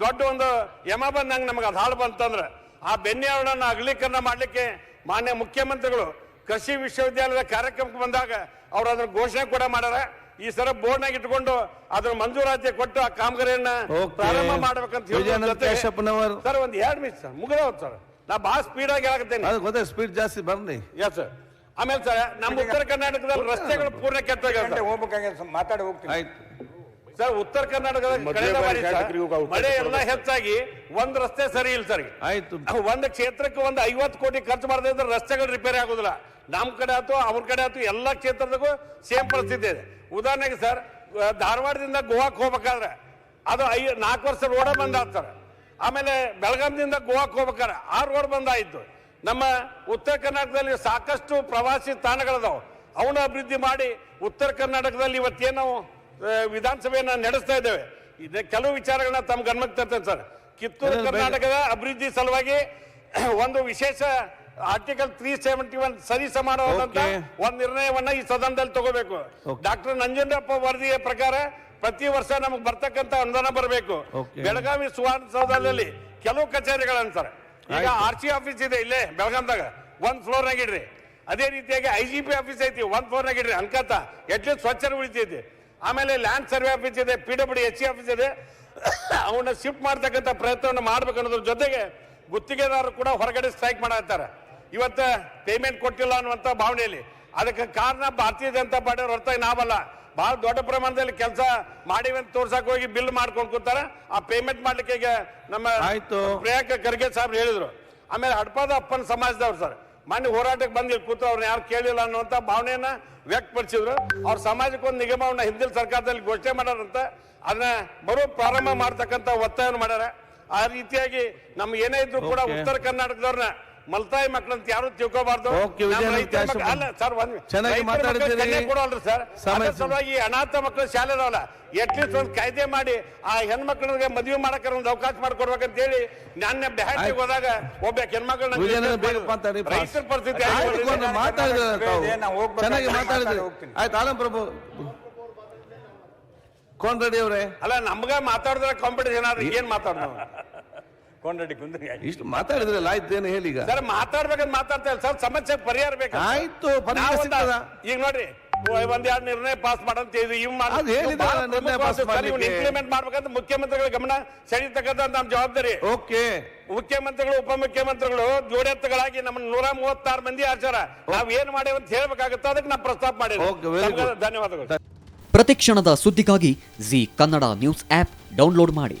ದೊಡ್ಡ ಒಂದು ಯಮ ಬಂದಂಗೆ ನಮಗೆ ಅದು ಹಾಳು ಬಂತಂದ್ರೆ, ಆ ಬೆನ್ನೇಳನ್ನ ಅಗಲೀಕರಣ ಮಾಡಲಿಕ್ಕೆ ಮಾನ್ಯ ಮುಖ್ಯಮಂತ್ರಿಗಳು ಕೃಷಿ ವಿಶ್ವವಿದ್ಯಾಲಯದ ಕಾರ್ಯಕ್ರಮಕ್ಕೆ ಬಂದಾಗ ಅವ್ರು ಅದನ್ನ ಘೋಷಣೆ ಕೂಡ ಮಾಡ್ಯಾರ. ಈ ಸಲ ಬೋರ್ಡ್ನಾಗ ಇಟ್ಕೊಂಡು ಅದನ್ನ ಮಂಜೂರಾತಿ ಕೊಟ್ಟು ಆ ಕಾಮಗಾರಿಯನ್ನ. ಪ್ರಾರಂಭ ಮಾಡ್ಬೇಕಂತ. ಸರ್ ಒಂದ್ ಎರಡು ಮಿನಿಟ್ ಸರ್ ಮುಗಿದ ಸರ್. ನಾ ಬಹಳ ಸ್ಪೀಡ್ ಆಗಿ ಹೇಳಕತ್ತೇನೆ. ಗೊತ್ತಾಯ್ತು ಸ್ಪೀಡ್ ಜಾಸ್ತಿ ಬರ್ಲಿ. ಎಸ್ ಸರ್ ಆಮೇಲೆ ಸರ್ ನಮ್ಮ ಉತ್ತರ ಕರ್ನಾಟಕದಲ್ಲಿ ರಸ್ತೆಗಳು ಪೂರ್ಣ ಕೆಟ್ಟ ಸರ್. ಹೋಗ್ಬೇಕಾಗೆ ಮಾತಾಡಿ ಹೋಗ್ತೀನಿ. ಆಯ್ತು. ಸರ್ ಉತ್ತರ ಕರ್ನಾಟಕದಲ್ಲಿ ಕಳೆದ ಬಾರಿ ಸರ್ ಮಳೆ ಎಲ್ಲ ಹೆಚ್ಚಾಗಿ ಒಂದ್ ರಸ್ತೆ ಸರಿ ಇಲ್ಲ ಸರ್. ಆಯ್ತು. ಒಂದು ಕ್ಷೇತ್ರಕ್ಕೆ ಒಂದ್ ಐವತ್ತು ಕೋಟಿ ಖರ್ಚು ಮಾಡದೇ ಇದ್ರೆ ರಸ್ತೆಗಳು ರಿಪೇರಿ ಆಗುದಿಲ್ಲ. ನಮ್ಮ ಕಡೆ ಆಯ್ತು ಅವ್ರ ಕಡೆ ಆಯ್ತು ಎಲ್ಲ ಕ್ಷೇತ್ರದಾಗೂ ಸೇಮ್ ಪರಿಸ್ಥಿತಿ ಇದೆ. ಉದಾಹರಣೆಗೆ ಸರ್ ಧಾರವಾಡದಿಂದ ಗೋವಾಕ್ ಹೋಗ್ಬೇಕಾದ್ರೆ ಅದು ಐ ನಾಲ್ಕು ವರ್ಷ ರೋಡ ಬಂದ್ ಸರ್ ಆಮೇಲೆ ಬೆಳಗಾಂದಿಂದ ಗೋವಾಕ್ ಹೋಗ್ಬೇಕಾದ್ರೆ ಆ ರೋಡ್ ಬಂದಾಯಿತು ನಮ್ಮ ಉತ್ತರ ಕರ್ನಾಟಕದಲ್ಲಿ ಸಾಕಷ್ಟು ಪ್ರವಾಸಿ ತಾಣಗಳದಾವ. ಅವನ್ನ ಅಭಿವೃದ್ಧಿ ಮಾಡಿ ಉತ್ತರ ಕರ್ನಾಟಕದಲ್ಲಿ ಇವತ್ತೇನು ನಾವು ವಿಧಾನಸಭೆಯನ್ನ ನಡೆಸ್ತಾ ಇದ್ದೇವೆ. ಇದೆ ಕೆಲವು ವಿಚಾರಗಳನ್ನ ತಮ್ಮ ಗಮನಕ್ಕೆ ತರ್ತೇನೆ ಸರ್. ಕಿತ್ತೂರು ಕರ್ನಾಟಕದ ಅಭಿವೃದ್ಧಿ ಸಲುವಾಗಿ ಒಂದು ವಿಶೇಷ ಆರ್ಟಿಕಲ್ ತ್ರೀ ಸೆವೆಂಟಿ ಒನ್ ಸರಿ ಸಮಾನವಾದಂತ. ಒಂದು ನಿರ್ಣಯವನ್ನ ಈ ಸದನದಲ್ಲಿ ತಗೋಬೇಕು. ಡಾಕ್ಟರ್ ನಂಜುಂಡಪ್ಪ ವರದಿಯ ಪ್ರಕಾರ ಪ್ರತಿ ವರ್ಷ ನಮಗೆ ಬರ್ತಕ್ಕಂತ ಅನುದಾನ ಬರಬೇಕು. ಬೆಳಗಾವಿ ಸುವರ್ಣಸೌಧದಲ್ಲಿ ಕೆಲವು ಕಚೇರಿಗಳಂತಾರೆ ಈಗ ಆರ್ ಸಿ ಆಫೀಸ್ ಇದೆ ಇಲ್ಲೇ ಬೆಳಗಾಂದಾಗ. ಒಂದ್ ಫ್ಲೋರ್ ನಾಗಿಡ್ರಿ ಅದೇ ರೀತಿಯಾಗಿ ಐ ಜಿ ಪಿ ಆಫೀಸ್ ಐತಿ ಒಂದ್ ಫ್ಲೋರ್ ನಾಗಿಡ್ರಿ ಅನ್ಕತ ಎಟ್ಲೀಸ್ಟ್ ಸ್ವಚ್ಛರ ಉಳಿತೈತಿ. ಆಮೇಲೆ ಲ್ಯಾಂಡ್ ಸರ್ವೆ ಆಫೀಸ್ ಇದೆ P W H C office ಇದೆ. ಅವನ್ನ ಶಿಫ್ಟ್ ಮಾಡ್ತಕ್ಕಂಥ ಪ್ರಯತ್ನವನ್ನು ಮಾಡ್ಬೇಕು ಅನ್ನೋದ್ರ ಜೊತೆಗೆ ಗುತ್ತಿಗೆದಾರರು ಕೂಡ ಹೊರಗಡೆ ಸ್ಟ್ರೈಕ್ ಮಾಡತ್ತಾರೆ. ಇವತ್ತ ಪೇಮೆಂಟ್ ಕೊಟ್ಟಿಲ್ಲ ಅನ್ನುವಂಥ ಭಾವನೆಯಲ್ಲಿ. ಅದಕ್ಕೆ ಕಾರಣ ಭಾರತೀಯ ಜನತಾ ಪಾರ್ಟಿ ಹೊರತಾಗಿ ನಾವಲ್ಲ. ಬಹಳ ದೊಡ್ಡ ಪ್ರಮಾಣದಲ್ಲಿ ಕೆಲಸ ಮಾಡಿವೆ ಅಂತ ತೋರ್ಸಕ್ ಹೋಗಿ ಬಿಲ್ ಮಾಡ್ಕೊಂಡು ಕೂತಾರ. ಆ ಪೇಮೆಂಟ್ ಮಾಡ್ಲಿಕ್ಕೆ ಈಗ ನಮ್ಮ ಆಯ್ತು. ಪ್ರಿಯಾಂಕ ಖರ್ಗೆ ಸಾಹೇಬ್ರು ಹೇಳಿದ್ರು. ಆಮೇಲೆ ಹಡ್ಪಾದ ಅಪ್ಪನ ಸಮಾಜದವ್ರು ಸರ್. ಮೊನ್ನೆ ಹೋರಾಟಕ್ಕೆ ಬಂದಿಲ್ಲ ಕೂತು ಅವ್ರನ್ನ ಯಾರು ಕೇಳಿಲ್ಲ ಅನ್ನುವಂಥ ಭಾವನೆಯನ್ನ ವ್ಯಕ್ತಪಡಿಸಿದ್ರು. ಅವ್ರ ಸಮಾಜಕ್ಕೆ ಒಂದು ನಿಗಮವನ್ನ ಹಿಂದಿನ ಸರ್ಕಾರದಲ್ಲಿ ಘೋಷಣೆ ಮಾಡ್ಯಾರಂತ ಅದನ್ನ ಬರೋ ಪ್ರಾರಂಭ ಮಾಡ್ತಕ್ಕಂಥ ಒತ್ತಾಯವನ್ನು ಮಾಡ್ಯಾರ. ಆ ರೀತಿಯಾಗಿ ನಮ್ಗೆ ಏನೇ ಇದ್ರು ಕೂಡ ಉತ್ತರ ಕರ್ನಾಟಕದವ್ರನ್ನ ಮಲ್ತಾಯಿ ಮಕ್ಕಳಂತ ಯಾರು ತಿಳ್ಕೋಬಾರ್ದು Okay, ನಮ್ಮ ವಿಜಯನಗರ ಮಕ್ಳು- ಕ್ಯಾಶ್ ಅಲ್ಲ ಸರ್ ಒಂದ್ ಚೆನ್ನಾಗಿ ರೈತರ ಮಕ್ಳು ಮಾತಾಡ್ತೀರಿ. ಕನ್ಯೆ ಕೊಡೋಲ್ರಿ ಸರ್ ಸಮಯ- ಅದ್ರ ಸಲುವಾಗಿ ಅನಾಥ ಮಕ್ಕಳು ಶಾಲೆ ಎಟ್ಲೀಸ್ಟ್ ಒಂದು ಕಾಯ್ದೆ ಮಾಡಿ ಆ ಹೆಣ್ಮಕ್ಳಿಗೆ ಮದುವೆ ಮಾಡಕ್ಕೆ ಒಂದು ಅವಕಾಶ ಮಾಡ್ಕೊಡ್ಬೇಕಂತ ಹೇಳಿ ನಾನು ಬ್ಯಾಟಿಗೆ ಆಯ್ತು. ಹೋದಾಗ ಒಬ್ಬ ಹೆಣ್ಮಕ್ಳು ವಿಜಯನಗರ ಬೇಗ ಮಾತಾಡಿ ರೈತರ ಪರಿಸ್ಥಿತಿ ಆಯ್ತು, ಆಗಿದೆ. ಕೊಂಡು ಮಾತಾಡಿದ್ರೆ ತಾವು. ಇದೆ, ನಾವು ಹೋಗ್ಬೇಕಾದ್ರೆ ಚೆನ್ನಾಗಿ ಮಾತಾಡಿದ್ರಿ ಹೋಗ್ತೀನಿ. ಆಯ್ತು ಆಲಂ ಪ್ರಭು ಕೋನ್ ರೆಡ್ಡಿ ಅವರೇ ಅಲ್ಲ ನಮ್ಗ ಮಾತಾಡಿದ್ರೆ ಕಾಂಪಿಟೇಷನ್ ಆದ್ರೆ ಏನ್ ಮಾತಾಡೋದು ಕೊಂಡಡಿ ಕುಂದ್ರಿ. ಇಷ್ಟು ಮಾತಾಡಿದ್ರಲ್ಲ ಆಯ್ತೇನು ಏನು ಹೇಳಿ ಈಗ? ಸರ್ ಮಾತಾಡ್ಬೇಕಂತ ಮಾತಾಡ್ತಾ ಇಲ್ಲ. ಸರ್ ಸಮಸ್ಯೆ ಪರಿಹಾರ ಬೇಕು. ಆಯ್ತು ಪರಿಹಾರ ನಾವೊಂದ- ಸಿಗ್ತದ? ಈಗ ನೋಡ್ರಿ ಒಂದ್ ಎರಡು ನಿರ್ಣಯ ಪಾಸ್ ಮಾಡಂತ ಇದು ಇವ್ ಅದು ಹೇಳಿದ್ರಲ್ಲ ನಿರ್ಣಯ pass ಮಾಡ್ಲಿಕ್ಕೆ. ಇಂಪ್ಲಿಮೆಂಟ್ ಮಾಡ್ಬೇಕಂತ ಮುಖ್ಯಮಂತ್ರಿಗಳ ಗಮನ ಸೆಳೀತಕ್ಕಂಥ ನಮ್ಮ ಜವಾಬ್ದಾರಿ. ಓಕೆ. ಮುಖ್ಯಮಂತ್ರಿಗಳು ಉಪಮುಖ್ಯಮಂತ್ರಿಗಳು ಜೋಡೆತ್ತಗಳಾಗಿ ನಮ್ಮ ನೂರ ಮೂವತ್ತಾರು ಮಂದಿ ಆಚಾರ. ನಾವ್ ಏನ್ ಮಾಡೇವ ಅಂತ ಹೇಳ್ಬೇಕಾಗುತ್ತೆ ಅದಕ್ಕೆ ನಾವು ಪ್ರಸ್ತಾಪ Okay, very ಮಾಡಿದ್ವಿ good. ಧನ್ಯವಾದಗಳು. ಪ್ರತಿಕ್ಷಣದ ಸುದ್ದಿಗಾಗಿ Zee Kannada news app download ಮಾಡಿ.